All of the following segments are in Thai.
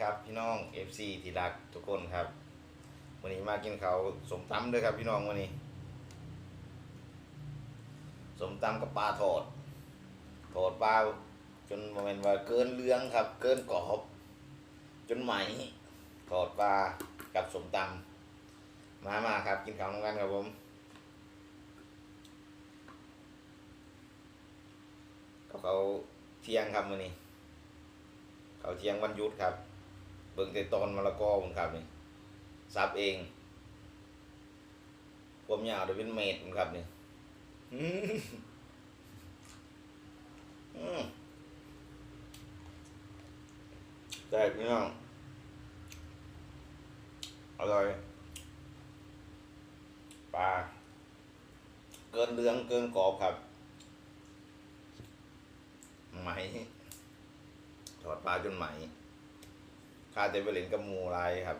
ครับพี่น้อง FC ที่รักทุกคนครับวันนี้มากินเขาวสมตำด้วยครับพี่น้องวันนี้ สมตำกับปลาทอดทอดปลาจนโมเมนว่าเกินเรื่องครับ เกินกรอบ จนไหมทอดปลากับสมตำมามาครับ กินข้าวน้ำกันครับผมกับเขาเที่ยงครับมื้อนี้ เขาเที่ยงวันยุดครับ บิ่งแต่ตอนมะละกอผมครับนี่ซับเองความยาวเดี๋ยวเป็นเมตรผมครับนี่แต่พี่น้องอร่อยปลาเกินเรืองเกินกรอบครับไหมถอดปลาจนไหม ข้าจะไปเล่นกับมูลายครับ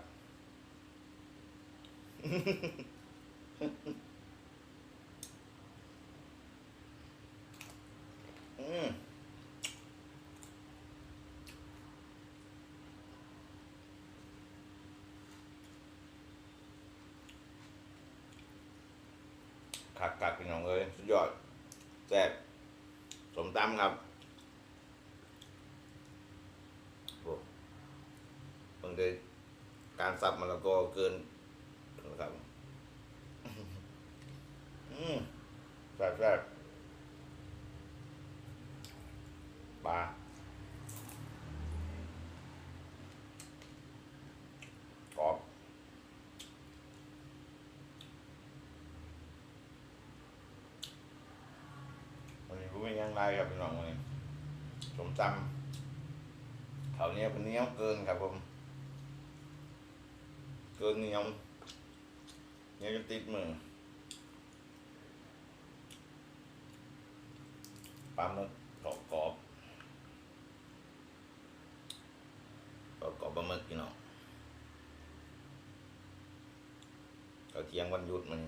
อืมขักกักพี่น้องเอ้ยสุดยอดแซ่บสมตำครับโอ้ บางทีการสับมะละกอเกินนะครับอืมแซ่บแซ่บปลากรอบวันนี้รู้ไม่ยังไรครับพี่น้องวันนี้สมตำเขาวเนี้ยเป็นเนี้ยเกินครับผม เกินเหนียวเหนียวจนติดมือปลาหมึกกรอบกรอบกรอบกรอบปลาหมึกพี่น้องเขาเที่ยงวันหยุดมัน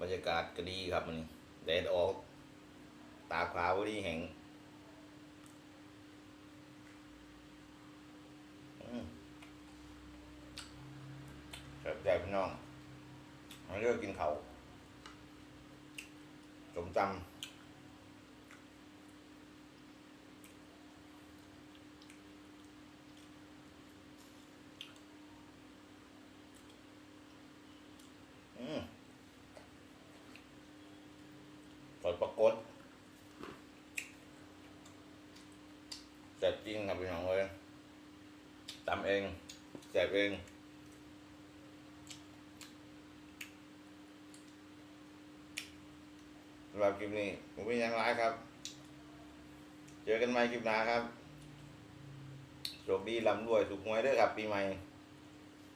บรรยากาศก็ดีครับมันแดดออก ตาขวาวดีแห่งอืมแซ่บใจพี่ น้องมาเลือกกินเขาสมตำอืมสดปรากฏแซ่บจริงครับพี่น้องเลยตำเองแซ่บเอง สำหรับคลิปนี้ผมเป็นยังไงครับ เจอกันใหม่คลิปหน้าครับโชคดีลำรวยสุขหวยด้อครับ ปีใหม่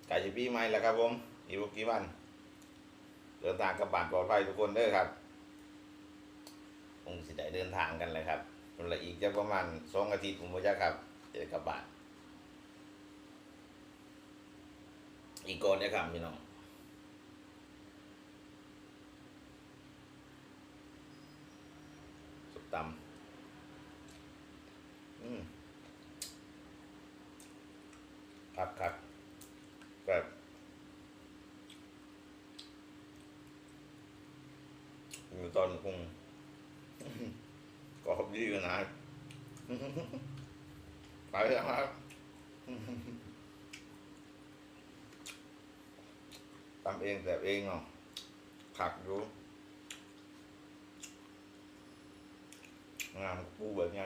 ไก่จะปีใหม่แล้วครับผมอีกกี่วันเดินทางกับบ้านปลอดภัยทุกคนด้อครับคงสิได้เดินทางกันเลยครับคนละอีกจะประมาณสองอาทิตย์ผมว่าจะครับจะกลับบ้านอีกก่อนนี่ยครับพี่น้องสุด ตำอืมครับครับแบบอยู่ตอนคงกรอบดีกันนะไปแล้วครับทำเองแต่เองเนาะขักอ ยู่งามปูแบบไง